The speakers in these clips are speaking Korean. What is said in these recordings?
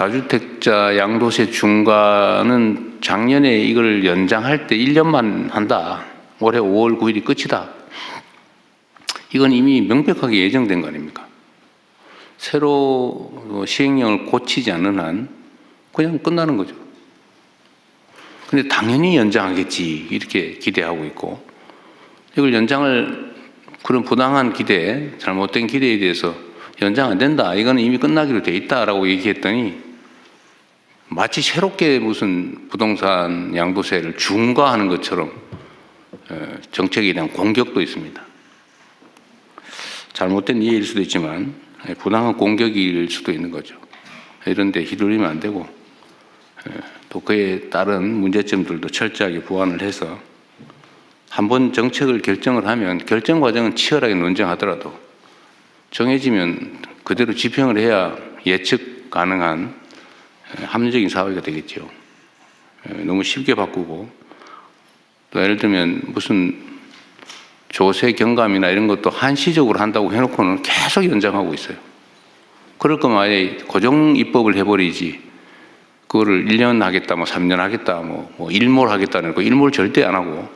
다주택자 양도세 중과는 작년에 이걸 연장할 때 1년만 한다. 올해 5월 9일이 끝이다. 이건 이미 명백하게 예정된 거 아닙니까? 새로 어, 시행령을 고치지 않는 한 그냥 끝나는 거죠. 근데 당연히 연장하겠지 이렇게 기대하고 있고 이걸 연장을 그런 부당한 기대, 잘못된 기대에 대해서 연장 안 된다. 이거는 이미 끝나기로 돼 있다라고 얘기했더니 마치 새롭게 무슨 부동산 양도세를 중과하는 것처럼 어, 정책에 대한 공격도 있습니다. 잘못된 이해일 수도 있지만 예, 부당한 공격일 수도 있는 거죠. 이런데 휘둘리면 안 되고 예, 또 그에 따른 문제점들도 철저하게 보완을 해서 한 번 정책을 결정을 하면 결정 과정은 치열하게 논쟁하더라도 정해지면 그대로 집행을 해야 예측 가능한 에, 합리적인 사회가 되겠죠. 에, 너무 쉽게 바꾸고 또 예를 들면 무슨 조세 경감이나 이런 것도 한시적으로 한다고 해놓고는 계속 연장하고 있어요. 그럴 거면 아예 고정 입법을 해버리지. 그거를 1년 하겠다, 뭐 3년 하겠다, 뭐, 뭐 일몰 하겠다는 거 일몰 절대 안 하고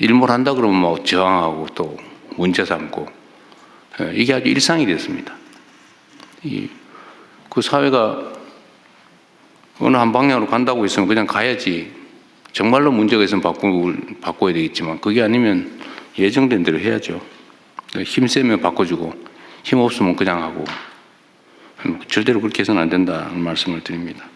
일몰 한다 그러면 뭐 저항하고 또 문제 삼고 예, 이게 아주 일상이 됐습니다. 이, 그 사회가 어느 한 방향으로 간다고 했으면 그냥 가야지. 정말로 문제가 있으면 바꾸, 바꿔야 되겠지만 그게 아니면 예정된 대로 해야죠. 힘 세면 바꿔주고 힘 없으면 그냥 하고 절대로 그렇게 해서는 안 된다는 말씀을 드립니다.